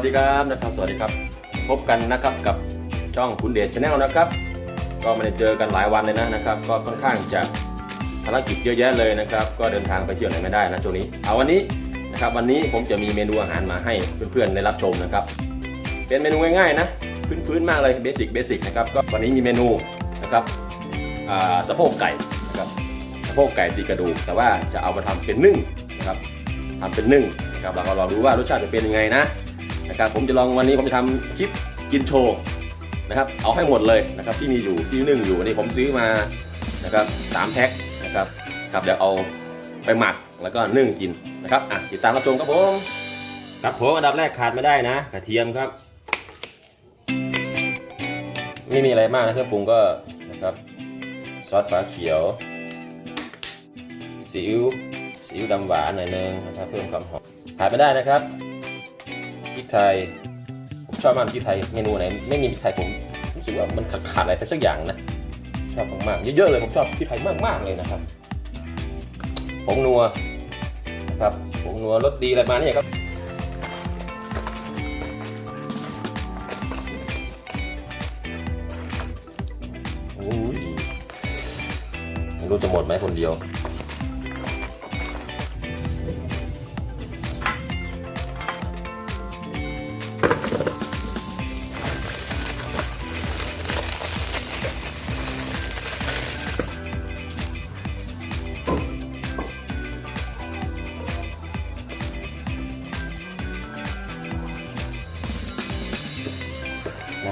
วัสดีครับนะครับสวัสดีครับ พบกันนะครับกับช่องคุณเดชชาแนลนะครับ ก็ไม่ได้เจอกันหลายวันเลยนะนะครับ ก็ค่อนข้างจะภารกิจเยอะแยะเลยนะครับ ก็เดินทางไปเที่ยวไหนไม่ได้นะช่วงนี้เอาวันนี้นะครับวันนี้ผมจะมีเมนูอาหารมาให้เพื่อนๆได้รับชมนะครับ เป็นเมนูง่ายๆนะพื้นๆมากเลยเบสิกเบสิกนะครับก็วันนี้มีเมนูนะครับสะโพกไก่นะครับสะโพกไก่ตีกระดูก แต่ว่าจะเอามาทำเป็นนึ่งนะครับทำเป็นนึ่งนะครับเราก็ลองดูว่ารสชาติจะเป็นยังไงนะ นะครับผมจะลองวันนี้ผมจะทำคลิปกินโชว์นะครับเอาให้หมดเลยนะครับที่มีอยู่ที่นึ่งอยู่นี่ผมซื้อมานะครับสามแพ็คนะครับครับเดี๋ยวเอาไปหมักแล้วก็นึ่งกินนะครับอะติดตามรับชมครับผมครับผมอันดับแรกขาดไม่ได้นะ กระเทียมครับ ไม่มีอะไรมากนะเครื่องปรุงก็นะครับซอสฟ้าเขียวซีอิ๊วซีอิ๊วดำหวานหน่อยนึงนะครับเพิ่มความหอมขาดไม่ได้นะครับ ไทย ผมชอบมากพริกไทย เมนูไหนไม่มีพริกไทยผมรู้สึกว่ามันขาดอะไรไปสักอย่างนะ ชอบมากๆเยอะๆเลยผมชอบพริกไทยมากๆเลยนะครับผงนัวนะครับผงนัวรสดีอะไรมาเนี่ยครับโอ้ยรู้จะหมดไหมคนเดียว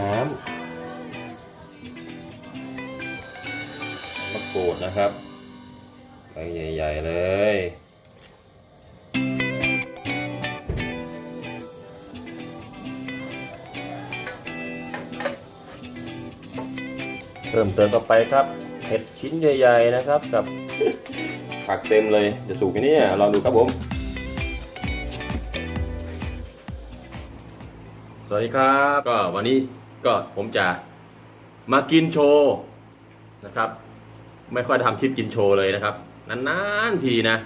น้ำมะกรูดนะครับใบใหญ่ๆเลยเพิ่มเติมต่อไปครับเห็ดชิ้นใหญ่ ๆนะครับกับผักเต็มเลยจะสุกไหมเนี่ยลองดูครับผม สวัสดีครับ ก็วันนี้ ก็ผมจะมากินโชว์นะครับ ไม่ค่อยทำคลิปกินโชว์เลยนะครับนานๆทีนะ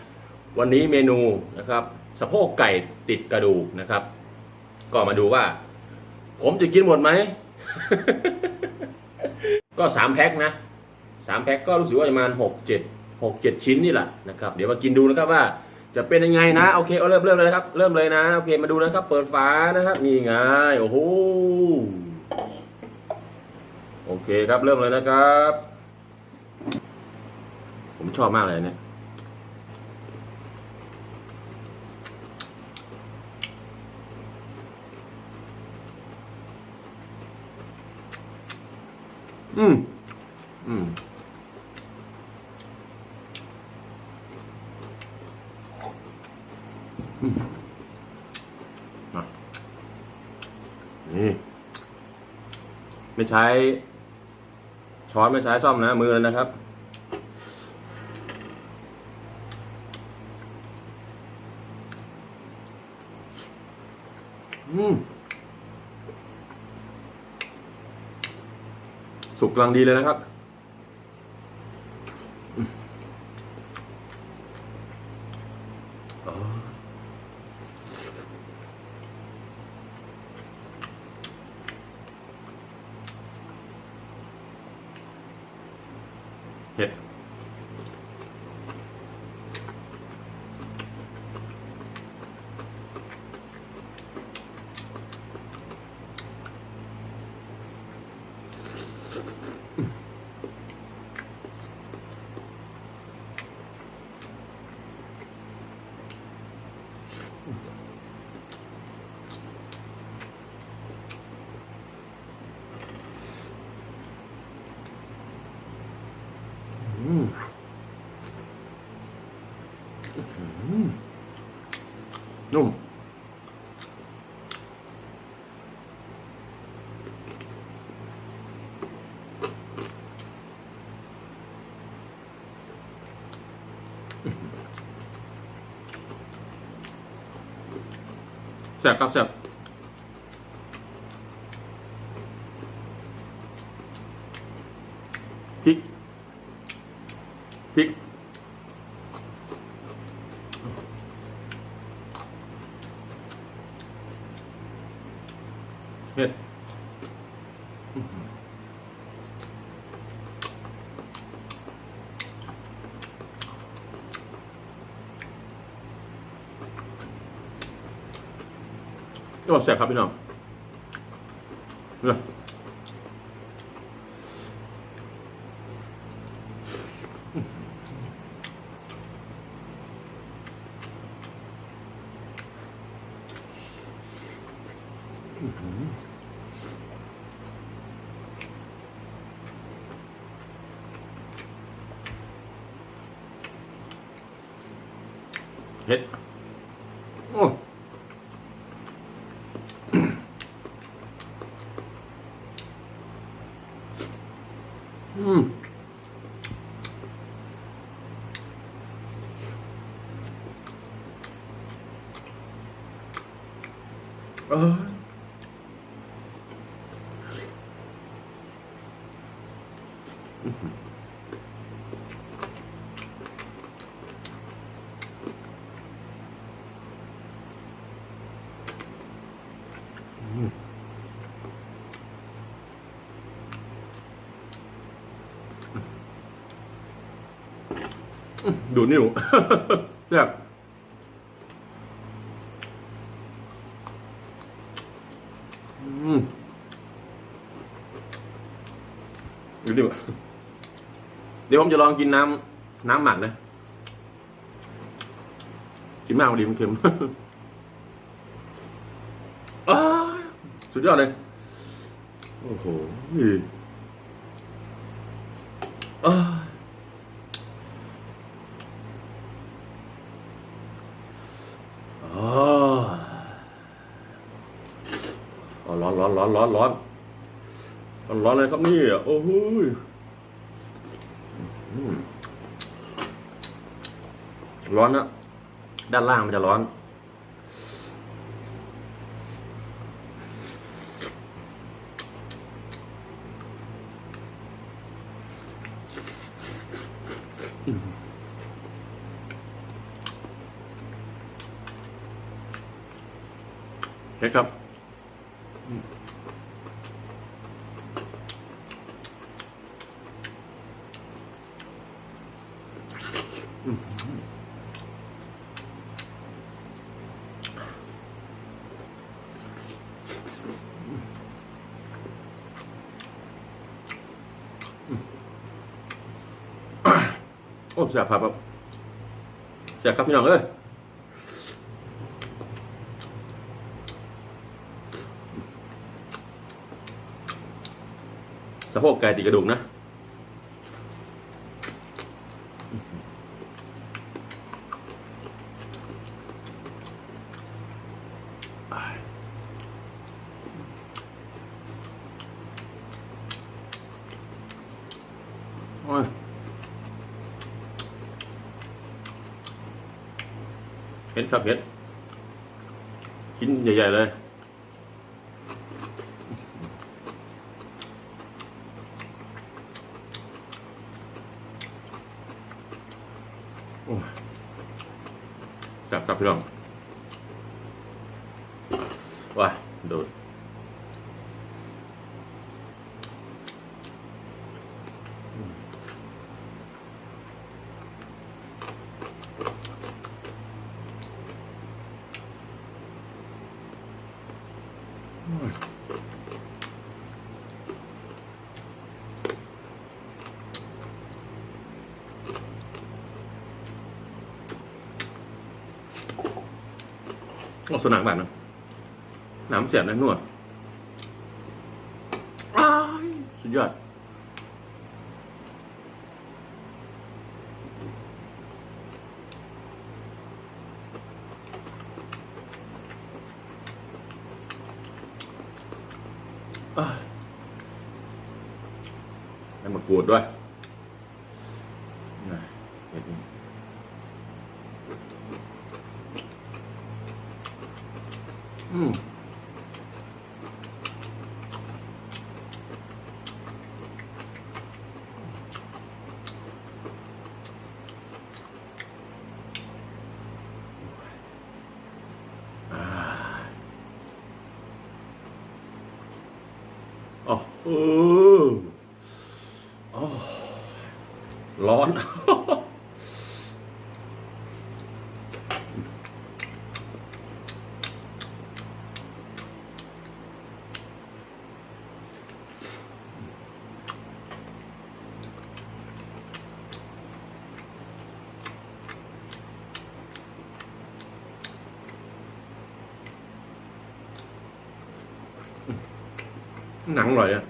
วันนี้เมนูนะครับสะโพกไก่ติดกระดูกนะครับ ก็มาดูว่า ผมจะกินหมดไหม ก็สามแพ็คนะสามแพ็คก็รู้สึกว่าประมาณหกเจ็ดหกเจ็ดชิ้นนี่แหละนะครับ เดี๋ยวมากินดูนะครับว่าจะเป็นยังไงนะโอเคเอาเริ่มเริ่มเลยนะครับ เริ่มเลยนะ โอเคมาดูนะครับ เปิดฝานะครับนี่ไงโอ้โห อเคครับเริ่มเลยนะครับ ผมชอบมากเลยเนี่ยอืม อืม อืมนี่ ไม่ใช้ ช้อนไม่ใช้ซ่อมนะ มือเลยนะครับ อืมสุกกำลังดีเลยนะครับอืมอ๋ อ แสบครับแสบพริกพริก ก็แซ่บครับพี่น้องเนี่ยเผ็ดโอ้อื ดูนิ้วแซ่บอืมดูนิ้วเดี๋ยวผมจะลองกินน้ำน้ำหมักนะ กินมากพอดีมันเค็มอ้าวสุดยอดเลย โอ้โหนี่อ้าวอ้าวอ๋อ ร้อนร้อนร้อนร้อนอนร้อนร้อนเลยครับนี่อะโอ้โหร้อนนะด้านล่างมันจะร้อนเห็นครับ อ้แสบครับครับแสบครับพี่น้องเอ้ยสะโพกไก่ติดกระดูกนะโเห็ดครับเห็ดชิ้นใหญ่ ๆ เลย โอ้จับกับพี่น้องว้าโดด โอ้สนามแบบนะน้ำเสียบนะนวดอ้ายสุดยอดอ้ายให้มากรูดด้วยน่ะเห็ดนี่ อืมอ่า เออโอ้ร้อน หนังอร่อยเนี่ย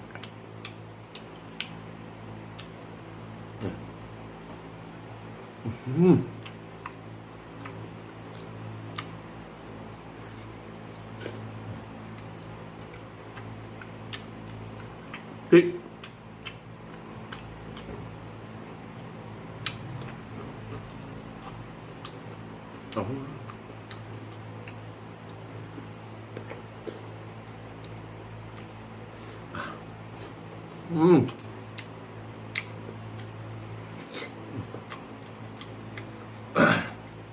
อืมพริกโอ้โหอืม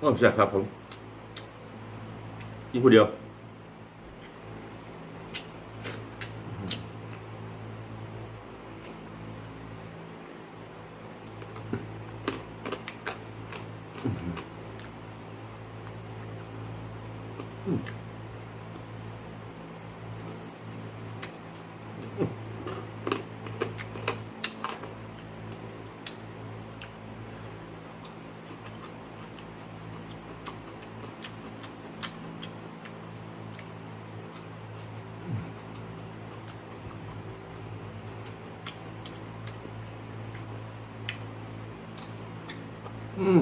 โอ้ แซ่บครับผมกินผู้เดียว อืม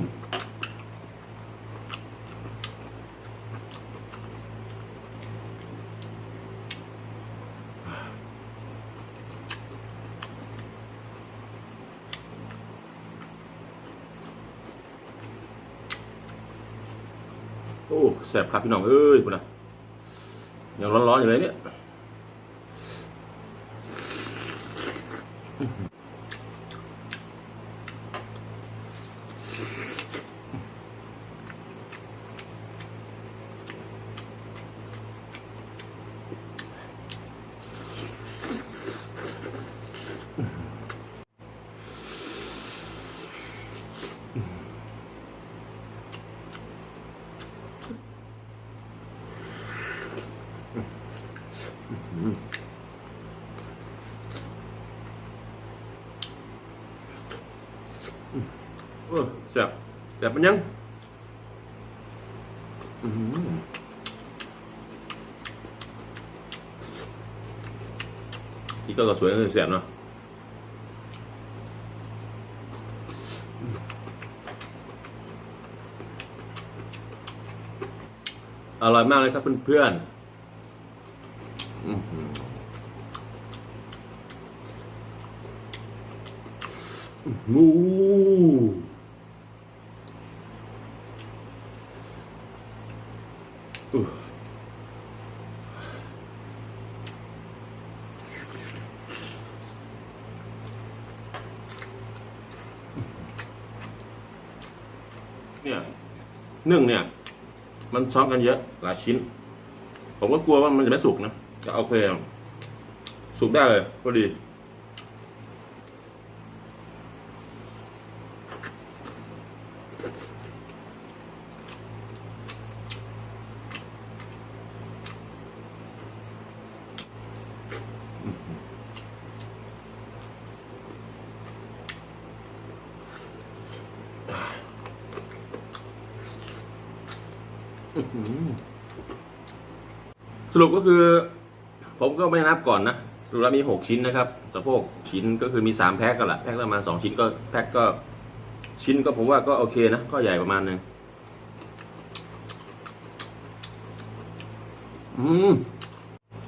โอ้แซ่บครับพี่น้องเอ้ยคุณนะยังร้อนๆอยู่เลยเนี่ย แซ่บแซ่บมันยังอื้อหืออีกก็สวยก็แซ่บเนาะอร่อยมากเลยครับเพื่อนๆหมู นึ่งเนี่ย มันช้อนกันเยอะหลายชิ้น ผมก็กลัวว่ามันจะไม่สุกนะแต่โอเคสุกได้เลยก็ดี สรุปก็คือ ผมก็ไม่นับก่อนนะสรุปแล้วมีหกชิ้นนะครับสะโพกชิ้นก็คือมีสามแพ็คกันแหละแพ็คละประมาณสองชิ้นก็แพ็คก็ ชิ้นก็ผมว่าก็โอเคนะก็ใหญ่ประมาณนึงอืม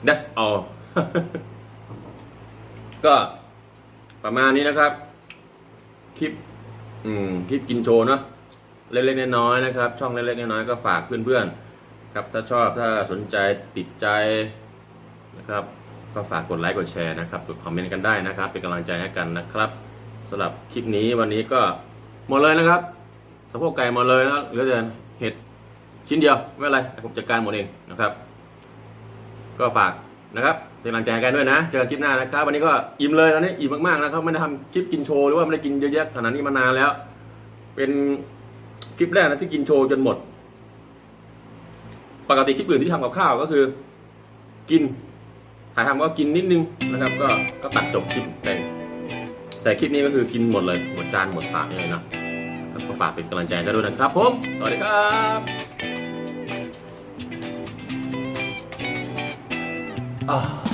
that's all ก็ประมาณนี้นะครับ คลิป อืม คลิปกินโชว์เนาะ เล็กๆน้อยๆนะครับ ช่องเล็กๆน้อยๆก็ฝากเพื่อนๆครับถ้าชอบถ้าสนใจติดใจนะครับก็ฝากกดไลค์กดแชร์นะครับกดคอมเมนต์กันได้นะครับ เป็นกำลังใจให้กันนะครับสำหรับคลิปนี้วันนี้ก็หมดเลยนะครับสะโพกไก่หมดเลยนะเหลือแต่เห็ดชิ้นเดียวไม่เป็นไรผมจัดการหมดเองนะครับ ก็ฝากนะครับเป็นกำลังใจกันด้วยนะ เจอกันคลิปหน้านะครับ วันนี้ก็อิ่มเลยตอนนี้อิ่มมากๆนะครับไม่ได้ทำคลิปกินโชว์หรือว่าไม่ได้กินเยอะแยะขนาดนี้มานานแล้ว เป็น คลิปแรกนะที่กินโชว์จนหมด ปกติคลิปอื่นที่ทำกับข้าวก็คือ กินถ่ายทำก็กินนิดนึงนะครับ ก็ก็ตัดจบคลิปแต่แต่คลิปนี้ก็คือกินหมดเลยหมดจานหมดถาดเลยนะก็ฝากเป็นกำลังใจกันด้วยนะครับ ผมสวัสดีครับอ่า